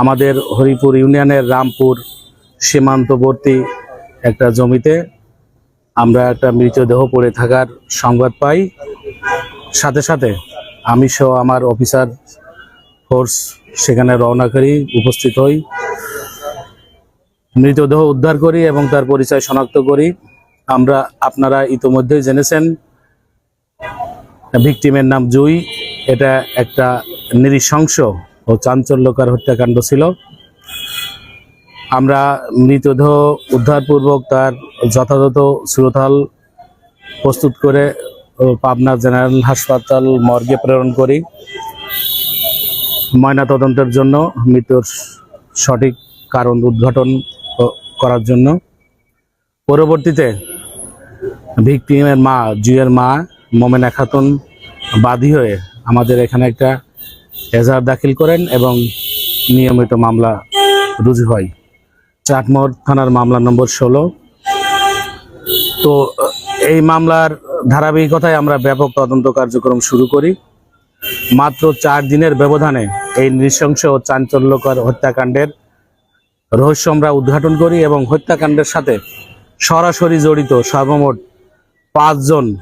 আমাদের হরিপুর ইউনিয়নের রামপুর সীমান্তবর্তী একটা জমিতে আমরা একটা মৃতদেহ পড়ে থাকার সংবাদ পাই। সাথে সাথে আমি সহ আমার অফিসার ফোর্স সেখানে রওনা করি, উপস্থিত হই। মৃতদেহ উদ্ধার করি এবং তার পরিচয় শনাক্ত করি। আমরা আপনারা ইতোমধ্যেই জেনেছেন, ভিকটিমের নাম জুই। এটা একটা নৃশংস ও চাঞ্চল্যকর হত্যাকাণ্ড ছিল। আমরা মৃতদেহ উদ্ধারপূর্বক তার যথাযথ শ্রোতাল প্রস্তুত করে পাবনা জেনারেল হাসপাতাল মর্গে প্রেরণ করি। ময়নাতদন্তের জন্য মৃত্যুর সঠিক কারণ উদ্ঘাটন করার জন্য। পরবর্তীতে ভিকটিমের মা, জুয়ের মা মোমেনা খাতুন বাদী হয়ে আমাদের এখানে একটা এজাহার দাখিল করেন এবং নিয়মিত মামলা রুজু হয়। চাটমোহর থানার মামলা নম্বর ষোলো। তো, এই মামলার ধারাবাহিকতায় আমরা ব্যাপক তদন্ত কার্যক্রম শুরু করি। মাত্র চার দিনের ব্যবধানে এই নৃশংস ও চাঞ্চল্যকর হত্যাকাণ্ডের রহস্য আমরা উদ্ঘাটন করি এবং হত্যাকাণ্ডের সাথে সরাসরি জড়িত সর্বমোট পাঁচজন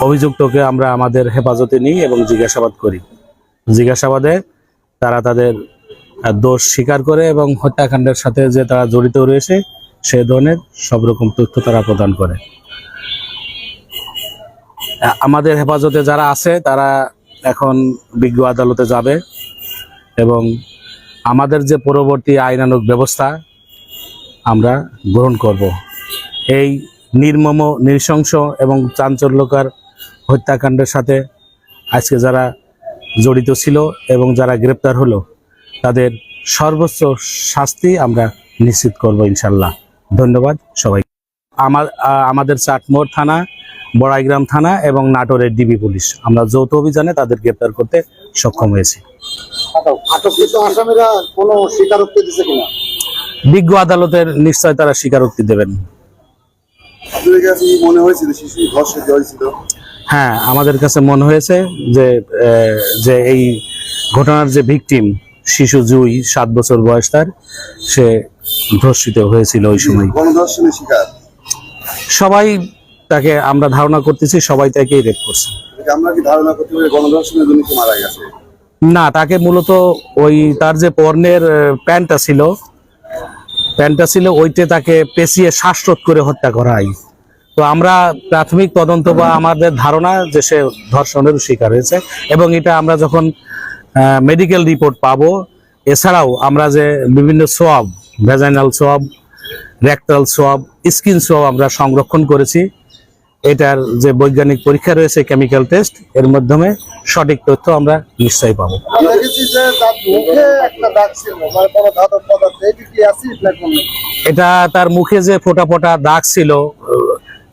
অভিযুক্তকে আমরা আমাদের হেফাজতে নিই এবং জিজ্ঞাসাবাদ করি। জিজ্ঞাসাবাদে তারা তাদের দোষ স্বীকার করে এবং হত্যাকাণ্ডের সাথে যে তারা জড়িত রয়েছে, সে ধরনের সব রকম তথ্য তারা প্রদান করে। আমাদের হেফাজতে যারা আছে, তারা এখন বিজ্ঞ আদালতে যাবে এবং আমাদের যে পরবর্তী আইনানুগ ব্যবস্থা আমরা গ্রহণ করব। এই নির্মম, নৃশংস এবং চাঞ্চল্যকর হত্যাকাণ্ডের সাথে আজকে যারা জড়িত ছিল এবং যারা গ্রেপ্তার হলো তাদের সর্বোচ্চ শাস্তি আমরা নিশ্চিত করব ইনশাল্লাহ। ধন্যবাদ সবাই। আমার আমাদের চাটমোড় থানা বড়াইগ্রাম থানা এবং নাটোরের ডিবি পুলিশ। আমরা যৌথ অভিযানে তাদের গ্রেপ্তার করতে সক্ষম হয়েছি। বিজ্ঞ আদালতের নিশ্চয় তারা স্বীকারোক্তি দেবেন। আপনাদের কাছে মনে হয়েছিল? শিশু ধর্ষণ হয়েছিল? হ্যাঁ আমাদের কাছে মনে হয়েছে যে যে এই ঘটনার যে ভিকটিম শিশু জুই সাত বছর বয়স তার সে ধর্ষিত হয়েছিল ওই সময়। সবাই তাকে আমরা ধারণা করতেছি সবাই তাকেই রেপ করছে। না তাকে মূলত ওই তার যে পর্ণের প্যান্টটা ছিল প্যান্টটা ছিল ওইতে তাকে পেঁচিয়ে শ্বাসরোধ করে হত্যা করা হয়। তো আমরা প্রাথমিক তদন্ত বা আমাদের ধারণা যে সে ধর্ষণের শিকার হয়েছে এবং এটা আমরা যখন মেডিকেল রিপোর্ট পাবো এছাড়াও আমরা যে বিভিন্ন swab vaginal swab rectal swab skin swab আমরা সংরক্ষণ করেছি। এটার যে বৈজ্ঞানিক পরীক্ষা রয়েছে কেমিক্যাল টেস্ট এর মাধ্যমে সঠিক তথ্য আমরা নিশ্চয়ই পাবো। মানে এটি তার মুখে যে ফোটা ফোটা দাগ ছিল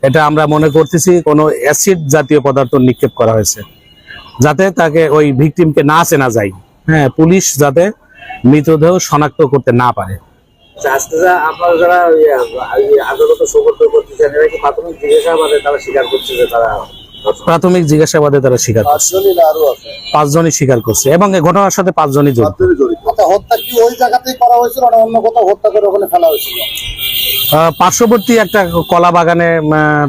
এটা আমরা মনে করতেছি কোনো অ্যাসিড জাতীয় পদার্থ নিক্ষেপ করা হয়েছে। যাতে তাকে ওই ভিকটিমকে না চেনা যায়। হ্যাঁ পুলিশ যাতে মৃতদেহ শনাক্ত করতে না পারে। আপনারা যারা ওই, আহ, এই আদালতে সুপর্দ করতেছেন এরা কি প্রাথমিক জিজ্ঞাসাবাদে তারা স্বীকার করছে যে তারা প্রাথমিক জিজ্ঞাসাবাদে তারা স্বীকার করছে। পাঁচজনই আরও পাঁচজনই স্বীকার করছে এবং এই ঘটনার সাথে পাঁচজনই জড়িত। আচ্ছা হত্যা কি ওই জায়গাতেই করা হয়েছিল না অন্য কোথাও হত্যা করে ওখানে ফেলা হয়েছিল? পার্শ্ববর্তী একটা কলা বাগানে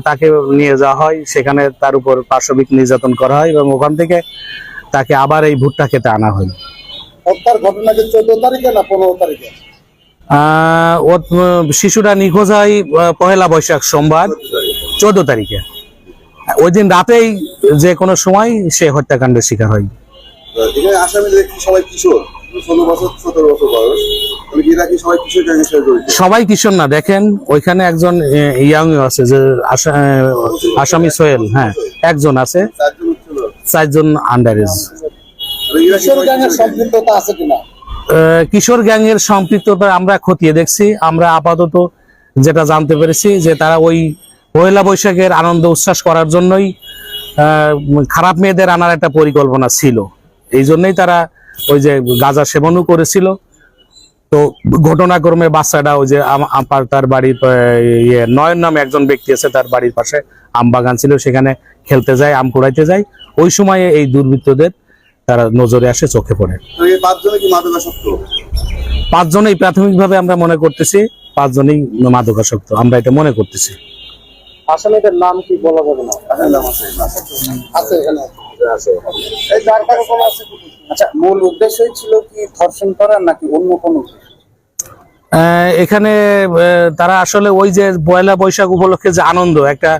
তাকে নিয়ে যাওয়া হয়। সেখানে তার উপর পার্শ্ববিক নির্যাতন করা হয় এবং ওখান থেকে তাকে আবার এই ভুট্টা খেতে আনা হয়। হত্যার ঘটনা কি চোদ্দ তারিখে না পনেরো তারিখে? শিশুটা নিখোঁজ হয় পহেলা বৈশাখ সোমবার চোদ্দ তারিখে। ওই দিন রাতেই যে কোনো সময় সে হত্যাকাণ্ডের শিকার হয়। সবাই কিশোর? ষোলো বছর সতেরো বছর বয়স। মানে কি এরা কি সবাই কিশোর না দেখেন ওইখানে একজন ইয়াং আছে যে আসা- আসামি সোহেল হ্যাঁ একজন আছে চারজন আন্ডার এজ এরা কিশোর কিশোর গ্যাংয়ের সম্পৃক্ততা আমরা খতিয়ে দেখছি। আমরা আপাতত যেটা জানতে পেরেছি যে তারা ওই পয়লা বৈশাখের আনন্দ উচ্ছ্বাস করার জন্যই খারাপ মেয়েদের আনার একটা পরিকল্পনা ছিল। এই জন্যই তারা ওই যে গাঁজা সেবনও করেছিল। তো ঘটনাক্রমে বাচ্চাটা ওই যে আপার তার বাড়ির ইয়ে নয়ন নামে একজন ব্যক্তি আছে তার বাড়ির পাশে আম বাগান ছিল সেখানে খেলতে যায় আম কুড়াইতে যায়। ওই সময়ে এই দুর্বৃত্তদের তারা নজরে আসে চোখে পড়ে। পাঁচজনেই প্রাথমিকভাবে আমরা মনে করতেছি পাঁচজনেই মাদকাসক্ত। আমরা এটা মনে করতেছি। আসামিদের নাম কি বলা যাবে না? আসলে আছে এখানে। আছে এই যার কোনো আছে আচ্ছা মূল উদ্দেশ্যই ছিল কি ধর্ষণ করা নাকি অন্য কোনো এখানে তারা আসলে ওই যে পয়লা বৈশাখ উপলক্ষে যে আনন্দ একটা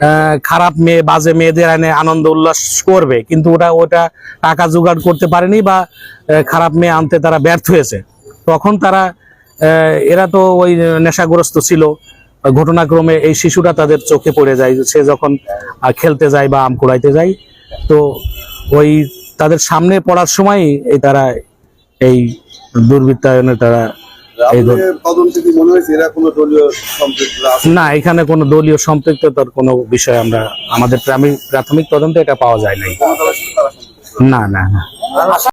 আহ, খারাপ মেয়ে বাজে মেয়েদের এনে আনন্দ উল্লাস করবে কিন্তু ওটা ওটা টাকা জোগাড় করতে পারেনি বা খারাপ মেয়ে আনতে তারা ব্যর্থ হয়েছে। তখন তারা আহ, এরা তো ওই নেশাগ্রস্ত ছিল। ঘটনাক্রমে এই শিশুরা তাদের চোখে পড়ে যায় সে যখন খেলতে যায় বা আম কুড়াইতে যায় তো ওই তাদের সামনে পড়ার সময় এই তারা এই দুর্বৃত্তায়নে তারা না এখানে কোনো দলীয় সম্পৃক্ততার কোনো বিষয় আমরা আমাদের প্রাথমিক তদন্তে এটা পাওয়া যায় নাই? না না না।